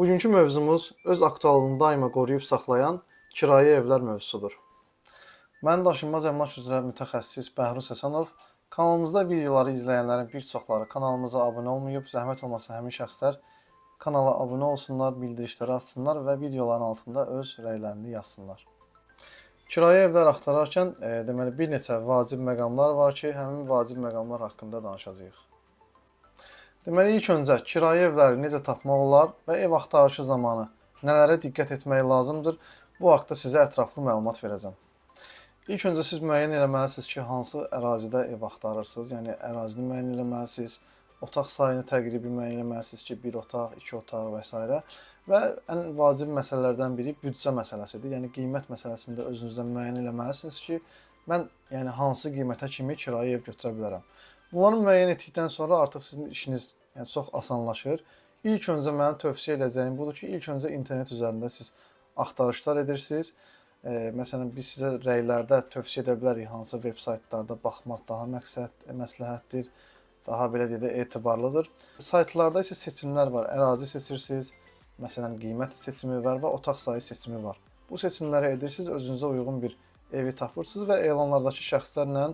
Bugünkü mövzumuz öz aktuallığını daima qoruyub saxlayan kirayə evlər mövzusudur. Mən daşınmaz əmlak üzrə mütəxəssis Bəhruz Həsənov. Kanalımızda videoları izləyənlərin bir çoxları kanalımıza abunə olmayıb, zəhmət olmasa həmin şəxslər kanala abunə olsunlar, bildirişləri açsınlar və videoların altında öz rəylərini yazsınlar. Kirayə evlər axtararkən e, deməli bir neçə vacib məqamlar var ki, həmin vacib məqamlar haqqında danışacağıq. Deməli ilk öncə kirayə evləri necə tapmaq olar və ev axtarışı zamanı nələrə diqqət etmək lazımdır? Bu haqqda sizə ətraflı məlumat verəcəm. İlk öncə siz müəyyən etməlisiniz ki, hansı ərazidə ev axtarırsınız. Yəni ərazini müəyyən etməlisiniz. Otaq sayını təqribi müəyyən etməlisiniz ki, bir otaq, iki otaq və s. Və ən vacib məsələlərdən biri büdcə məsələsidir. Yəni qiymət məsələsində özünüzdə müəyyən etməlisiniz ki, mən yəni hansı qiymətə kimi kirayə ev götürə bilərəm. Bunları müəyyən etdikdən sonra artıq sizin işiniz yəni çox asanlaşır. İlk öncə mənim tövsiyə edəcəyim budur ki, ilk öncə internet üzərində siz axtarışlar edirsiniz. E, məsələn biz sizə rəylərdə tövsiyə edə bilərik hansı veb saytlarda baxmaq daha məqsəd məsləhətdir, daha belə deyə də etibarlıdır. Saytlarda isə seçimlər var. Ərazi seçirsiniz, məsələn qiymət seçimi var və otaq sayı seçimi var. Bu seçimləri edirsiniz, özünüzə uyğun bir evi tapırsınız və elanlardakı şəxslərlə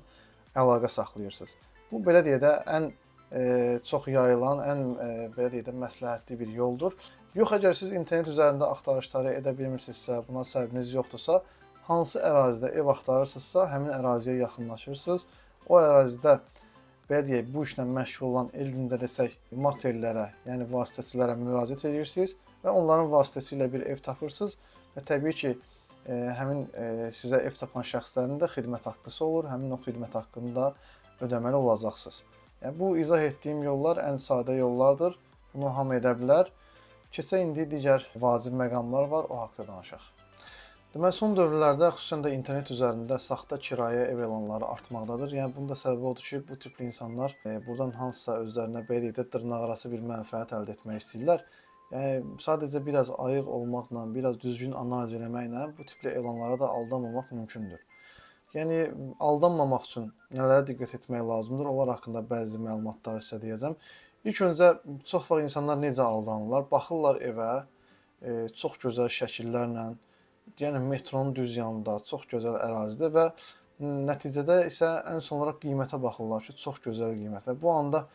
əlaqə saxlayırsınız. Bu belə deyə də ən e, çox yayılan, ən e, belə deyə də məsləhətli bir yoldur. Yox əgər siz internet üzərində axtarışları edə bilmirsinizsə, buna səbəbiniz yoxdursa, hansı ərazidə ev axtarırsınızsa, həmin əraziyə yaxınlaşırsınız. O ərazidə belə deyək, bu işlə məşğul olan elində desək, makrellərə, yəni vasitəçilərə müraciət edirsiniz və onların vasitəsilə bir ev tapırsınız və təbii ki, e, həmin e, sizə ev tapan şəxslərin də xidmət haqqısı olur. Həmin o xidmət haqqını ödəməli olacaqsınız. Yəni bu izah etdiyim yollar ən sadə yollardır. Bunu hamı edə bilər. Keçək indi digər vacib məqamlar var, o haqqda danışaq. Deməli son dövrlərdə xüsusən də internet üzərində saxta kirayə ev elanları artmaqdadır. Yəni bunun da səbəbi odur ki, bu tipli insanlar e, buradan hansısa özlərinə belə də dırnaqarası bir mənfəət əldə etmək istəyirlər. Yəni sadəcə biraz ayıq olmaqla, biraz düzgün analiz etməklə bu tipli elanlara da aldanmamaq mümkündür. Yəni aldanmamaq üçün nələrə diqqət etmək lazımdır? Onlar haqqında bəzi məlumatları sizə deyəcəm. İlk öncə çox vaxt insanlar necə aldanırlar? Baxırlar evə, e, çox gözəl şəkillərlə, yəni metronun düz yanında, çox gözəl ərazidə və nəticədə isə ən son olaraq qiymətə baxırlar ki, çox gözəl qiymət və bu anda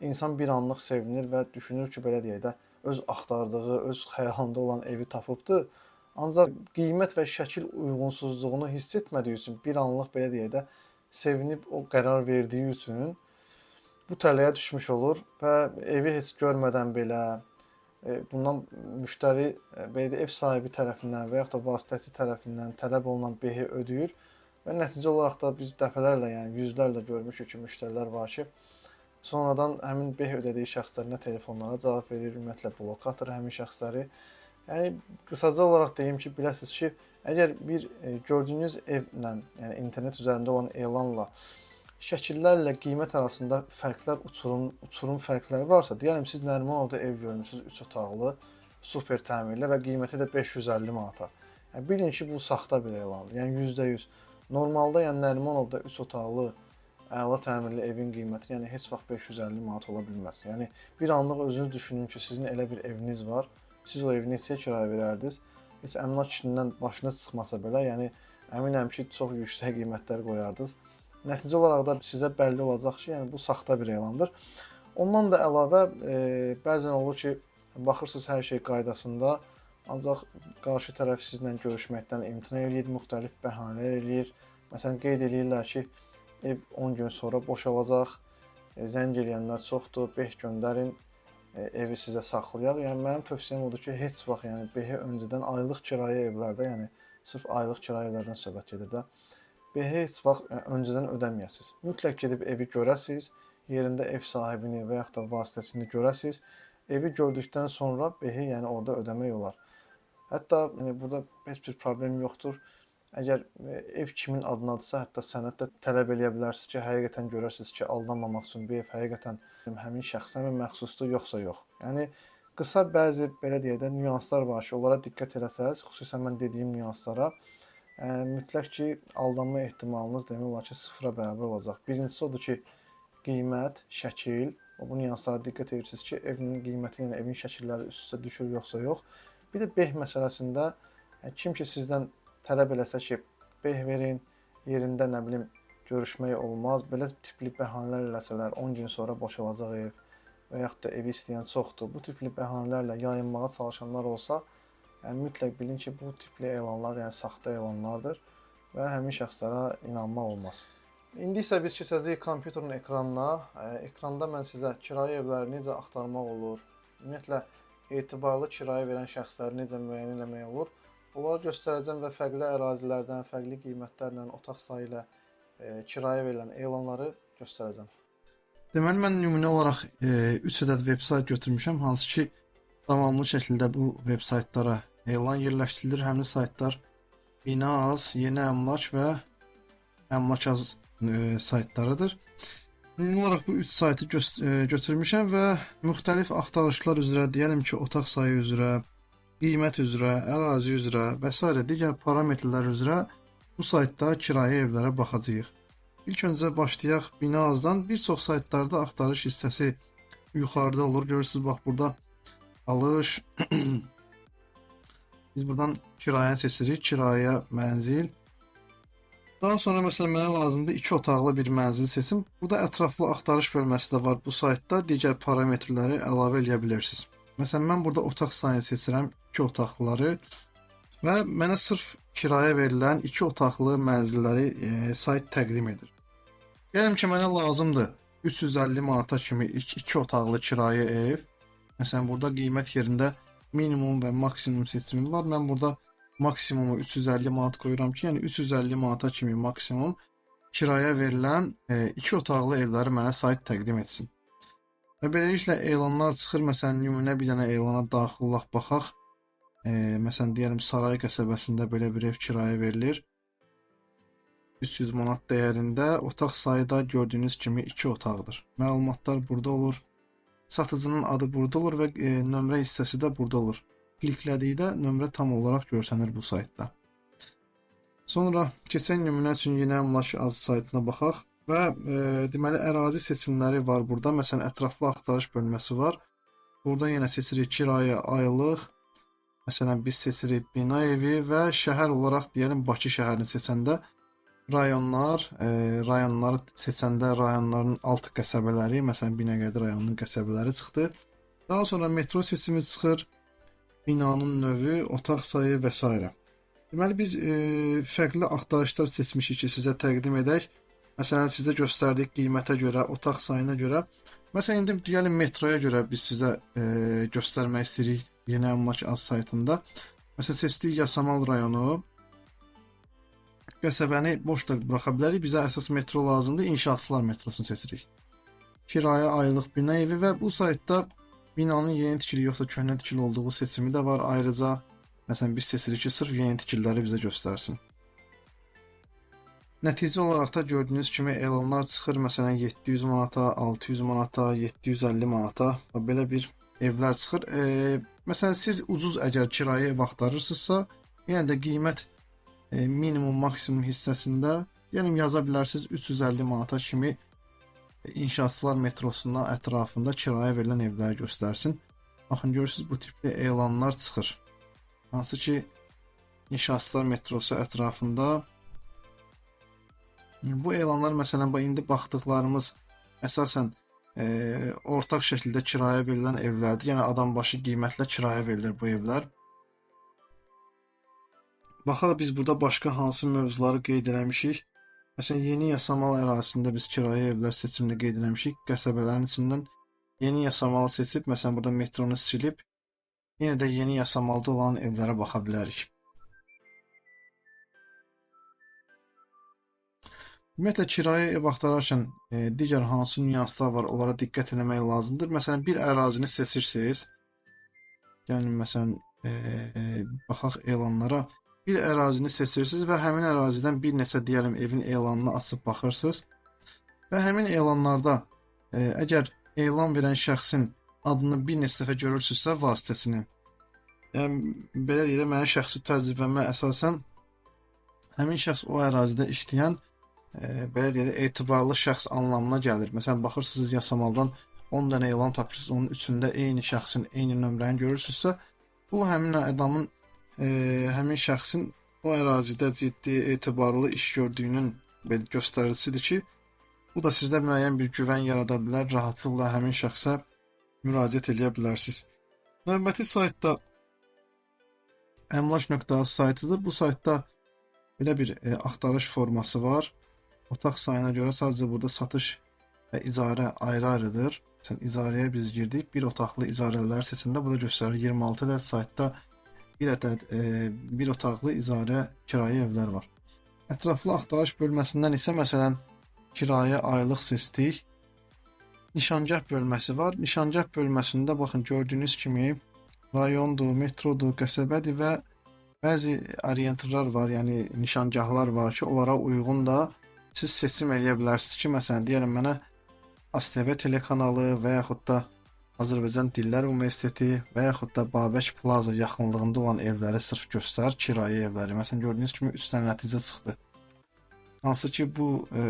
insan bir anlıq sevinir və düşünür ki, belə deyək də, öz axtardığı, öz xəyalında olan evi tapıbdı. Ancaq qiymət və şəkil uyğunsuzluğunu hiss etmədiyi üçün bir anlıq belə deyək də sevinib o qərar verdiyi üçün bu tələyə düşmüş olur və evi heç görmədən belə e, bundan müştəri e, belə ev sahibi tərəfindən və yaxud da vasitəçi tərəfindən tələb olunan behi ödəyir və nəticə olaraq da biz dəfələrlə, yəni yüzlərlə görmüşük ki, müştərilər var ki, sonradan həmin beh ödədiyi şəxslərinə telefonlara cavab verir, ümumiyyətlə blok atır həmin şəxsləri. Yəni qısaca olaraq deyim ki, biləsiniz ki, əgər bir e, gördüyünüz evlə, yəni internet üzərində olan elanla şəkillərlə qiymət arasında fərqlər, uçurum, uçurum fərqləri varsa, deyəlim siz Nərimanovda ev görmüsünüz 3 otaqlı, super təmirli və qiyməti də 550 manata. Yəni bilin ki, bu saxta bir elandır. Yəni %100. Normalda yəni Nərimanovda 3 otaqlı əla təmirli evin qiyməti yəni heç vaxt 550 manat ola bilməz. Yəni bir anlıq özünüz düşünün ki, sizin elə bir eviniz var siz o evi neçəyə kirayə verərdiniz? Heç əmlak işindən başınız çıxmasa belə, yəni əminəm ki, çox yüksək qiymətlər qoyardınız. Nəticə olaraq da sizə bəlli olacaq ki, yəni bu saxta bir elandır. Ondan da əlavə e, bəzən olur ki, baxırsınız hər şey qaydasında, ancaq qarşı tərəf sizlə görüşməkdən imtina eləyir, müxtəlif bəhanələr eləyir. Məsələn, qeyd eləyirlər ki, ev 10 gün sonra boşalacaq. E, zəng eləyənlər çoxdur, beh göndərin, evi sizə saxlayaq. Yəni mənim tövsiyəm odur ki, heç vaxt yəni behi öncədən aylıq kirayə evlərdə, yəni sırf aylıq kirayə evlərdən söhbət gedir də. Behi heç vaxt yəni, öncədən ödəməyəsiniz. Mütləq gedib evi görəsiniz, yerində ev sahibini və yaxud da vasitəçini görəsiniz. Evi gördükdən sonra behi yəni orada ödəmək olar. Hətta yəni burada heç bir problem yoxdur. Əgər e, ev kimin adınadırsa, hətta sənəd də tələb eləyə bilərsiniz ki, həqiqətən görərsiniz ki, aldanmamaq üçün bu ev həqiqətən həmin şəxsə mi məxsusdur, yoxsa yox. Yəni qısa bəzi belə deyək də nüanslar var ki, onlara diqqət eləsəz, xüsusən mən dediyim nüanslara, ə, mütləq ki, aldanma ehtimalınız demək olar ki, sıfıra bərabər olacaq. Birincisi odur ki, qiymət, şəkil Bu nüanslara diqqət edirsiniz ki, evin qiyməti, yəni evin şəkilləri üst-üstə düşür yoxsa yox. Bir də beh məsələsində yəni, kim ki sizdən tələb eləsə ki, beh verin, yerində nə bilim görüşmək olmaz. Belə tipli bəhanələr eləsələr 10 gün sonra boşalacaq ev və yaxud da evi istəyən çoxdur. Bu tipli bəhanələrlə yayınmağa çalışanlar olsa, yəni mütləq bilin ki, bu tipli elanlar, yəni saxta elanlardır və həmin şəxslərə inanmaq olmaz. İndi isə biz keçəcəyik kompüterin ekranına. E, Ekranda mən sizə kirayə evləri necə axtarmaq olur, ümumiyyətlə etibarlı kirayə verən şəxsləri necə müəyyən etmək olur, onları göstərəcəm və fərqli ərazilərdən, fərqli qiymətlərlə, otaq sayı ilə e, kirayə verilən elanları göstərəcəm. Deməli mən nümunə olaraq 3 ədəd veb sayt götürmüşəm, hansı ki davamlı şəkildə bu veb saytlara elan yerləşdirilir. Həmin saytlar Bina Az, Yeni Əmlak və Əmlak Az e, saytlarıdır. Ümumi olaraq bu 3 saytı e, götürmüşəm və müxtəlif axtarışlar üzrə, deyəlim ki, otaq sayı üzrə, qiymət üzrə, ərazi üzrə və s. digər parametrlər üzrə bu saytda kirayə evlərə baxacağıq. İlk öncə başlayaq Binazdan. Bir çox saytlarda axtarış hissəsi yuxarıda olur. Görürsüz bax burada alış. Biz buradan kirayəni seçirik. Kirayə mənzil. Daha sonra məsələn mənə lazımdır 2 otaqlı bir mənzil seçim. Burada ətraflı axtarış bölməsi də var bu saytda. Digər parametrləri əlavə edə bilərsiniz. Məsələn mən burada otaq sayını seçirəm, 2 otaqlıları və mənə sırf kirayə verilən 2 otaqlı mənzilləri e, sayt təqdim edir. Gəlin ki, mənə lazımdır 350 manata kimi 2 otaqlı kirayə ev. Məsələn, burada qiymət yerində minimum və maksimum seçimi var. Mən burada maksimumu 350 manat qoyuram ki, yəni 350 manata kimi maksimum kirayə verilən 2 otaqlı evləri mənə sayt təqdim etsin. Və beləliklə elanlar çıxır. Məsələn, nümunə bir dənə elana daxil olaq baxaq. E, məsələn, deyəlim Saray qəsəbəsində belə bir ev kirayə verilir. 300 manat dəyərində, otaq sayı da gördüyünüz kimi 2 otaqdır. Məlumatlar burada olur. Satıcının adı burada olur və e, nömrə hissəsi də burada olur. Kliklədikdə nömrə tam olaraq görsənir bu saytda. Sonra keçən nümunə üçün yenə Əmlak Az saytına baxaq və e, deməli ərazi seçimləri var burada. Məsələn, ətraflı axtarış bölməsi var. Burada yenə seçirik kirayə aylıq. Məsələn, biz seçirik bina evi və şəhər olaraq deyəlim Bakı şəhərini seçəndə rayonlar, e, rayonları seçəndə rayonların alt qəsəbələri, məsələn Binəqədi rayonunun qəsəbələri çıxdı. Daha sonra metro seçimi çıxır, binanın növü, otaq sayı və s. Deməli biz e, fərqli axtarışlar seçmişik ki, sizə təqdim edək. Məsələn, sizə göstərdik qiymətə görə, otaq sayına görə. Məsələn, indi deyəlim metroya görə biz sizə e, göstərmək istəyirik Yeni Əmlak Az saytında. Məsələn, seçdik Yasamal rayonu, qəsəbəni boş da buraxa bilərik. Bizə əsas metro lazımdır. İnşaatçılar metrosunu seçirik. Kirayə aylıq bina evi və bu saytda binanın yeni tikili yoxsa köhnə tikili olduğu seçimi də var. Ayrıca məsələn biz seçirik ki, sırf yeni tikililəri bizə göstərsin. Nəticə olaraq da gördüyünüz kimi elanlar çıxır. Məsələn 700 manata, 600 manata, 750 manata belə bir evlər çıxır. E, məsələn siz ucuz əgər kirayə ev axtarırsınızsa, yenə də qiymət e, minimum maksimum hissəsində yəni yaza bilərsiniz 350 manata kimi inşaatçılar metrosuna ətrafında kirayə verilən evləri göstərsin. Baxın görürsüz bu tipli elanlar çıxır. Hansı ki inşaatçılar metrosu ətrafında bu elanlar məsələn bu indi baxdıqlarımız əsasən e, ortaq şəkildə kirayə verilən evlərdir. Yəni adam başı qiymətlə kirayə verilir bu evlər. Baxaq biz burada başqa hansı mövzuları qeyd eləmişik. Məsələn, yeni yasamal ərazisində biz kirayə evlər seçimini qeyd etmişik. Qəsəbələrin içindən yeni yasamalı seçib, məsələn, burada metronu silib, yenə də yeni yasamalda olan evlərə baxa bilərik. Ümumiyyətlə kirayə ev axtararkən e, digər hansı nüanslar var, onlara diqqət etmək lazımdır. Məsələn, bir ərazini seçirsiniz. Gəlin məsələn, e, e, baxaq elanlara bir ərazini seçirsiniz və həmin ərazidən bir neçə deyəlim evin elanını açıb baxırsınız və həmin elanlarda e, əgər elan verən şəxsin adını bir neçə dəfə görürsünüzsə vasitəsini yəni belə deyək də mənim şəxsi təcrübəmə əsasən həmin şəxs o ərazidə işləyən e, belə deyək etibarlı şəxs anlamına gəlir. Məsələn baxırsınız Yasamaldan 10 dənə elan tapırsınız, onun üçündə eyni şəxsin eyni nömrəni görürsünüzsə, bu həmin adamın e, həmin şəxsin o ərazidə ciddi, etibarlı iş gördüyünün belə göstəricisidir ki, bu da sizdə müəyyən bir güvən yarada bilər, rahatlıqla həmin şəxsə müraciət edə bilərsiniz. Növbəti saytda əmlak.az saytıdır. Bu saytda belə bir e, axtarış forması var. Otaq sayına görə sadəcə burada satış və icarə ayrı-ayrıdır. Sən icarəyə biz girdik. Bir otaqlı icarələr seçində burada göstərir 26 ədəd saytda bir ədəd e, bir otaqlı icarə kirayə evlər var. Ətraflı axtarış bölməsindən isə məsələn kirayə aylıq seçdik. Nişangah bölməsi var. Nişangah bölməsində baxın gördüyünüz kimi rayondur, metrodur, qəsəbədir və bəzi orientirlər var, yəni nişangahlar var ki, onlara uyğun da siz seçim eləyə bilərsiniz ki, məsələn, deyirəm mənə ASTV telekanalı və yaxud da Azərbaycan Dillər Universiteti və yaxud da Babək Plaza yaxınlığında olan evləri sırf göstər, kirayə evləri. Məsələn, gördüyünüz kimi 3 dənə nəticə çıxdı. Hansı ki, bu e,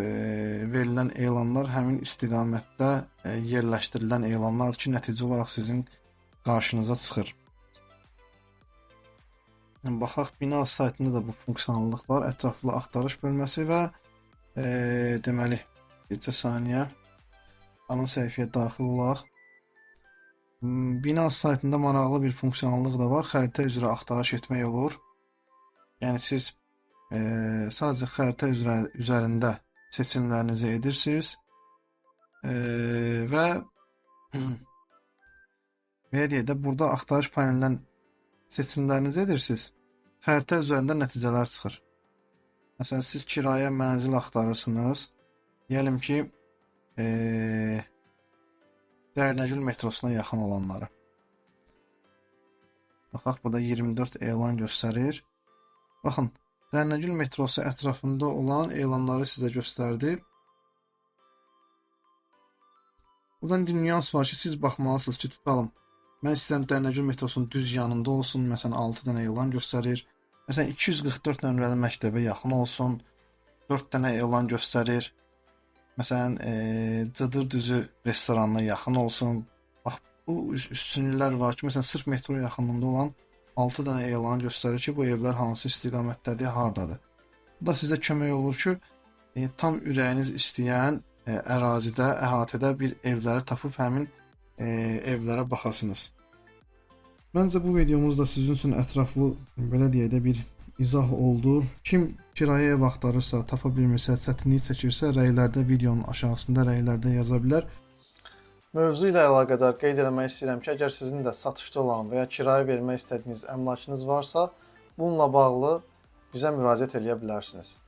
verilən elanlar həmin istiqamətdə e, yerləşdirilən elanlardır ki, nəticə olaraq sizin qarşınıza çıxır. Baxaq bina saytında da bu funksionallıq var. Ətraflı axtarış bölməsi və e, deməli bircə saniyə ana səhifəyə daxil olaq. Hmm, Bina saytında maraqlı bir funksionallıq da var. Xəritə üzrə axtarış etmək olur. Yəni siz e, sadəcə xəritə üzrə üzərində seçimlərinizi edirsiniz. E, və belə burada axtarış panelindən seçimlərinizi edirsiniz. Xəritə üzərində nəticələr çıxır. Məsələn, siz kirayə mənzil axtarırsınız. Deyəlim ki, eee Dərnəgül metrosuna yaxın olanları. Baxaq, burada 24 elan göstərir. Baxın, Dərnəgül metrosu ətrafında olan elanları sizə göstərdi. Buradan bir nüans var ki, siz baxmalısınız ki, tutalım. Mən istəyirəm Dərnəgül metrosunun düz yanında olsun. Məsələn, 6 dənə elan göstərir. Məsələn, 244 nömrəli məktəbə yaxın olsun. 4 dənə elan göstərir. Məsələn, e, Cıdır düzü restoranına yaxın olsun. Bax, bu üst- üstünlüklər var ki, məsələn, sırf metro yaxınlığında olan 6 dənə elan göstərir ki, bu evlər hansı istiqamətdədir, hardadır. Bu da sizə kömək olur ki, e, tam ürəyiniz istəyən e, ərazidə, əhatədə bir evləri tapıb həmin e, evlərə baxasınız. Məncə bu videomuz da sizin üçün ətraflı, belə deyək də bir izah oldu. Kim kirayə ev axtarırsa, tapa bilmirsə, çətinlik çəkirsə, rəylərdə videonun aşağısında rəylərdə yaza bilər. Mövzu ilə əlaqədar qeyd etmək istəyirəm ki, əgər sizin də satışda olan və ya kirayə vermək istədiyiniz əmlakınız varsa, bununla bağlı bizə müraciət edə bilərsiniz.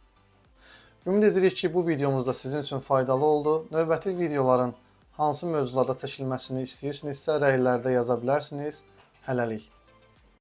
Ümid edirik ki, bu videomuz da sizin üçün faydalı oldu. Növbəti videoların hansı mövzularda çəkilməsini istəyirsinizsə, rəylərdə yaza bilərsiniz. حلالي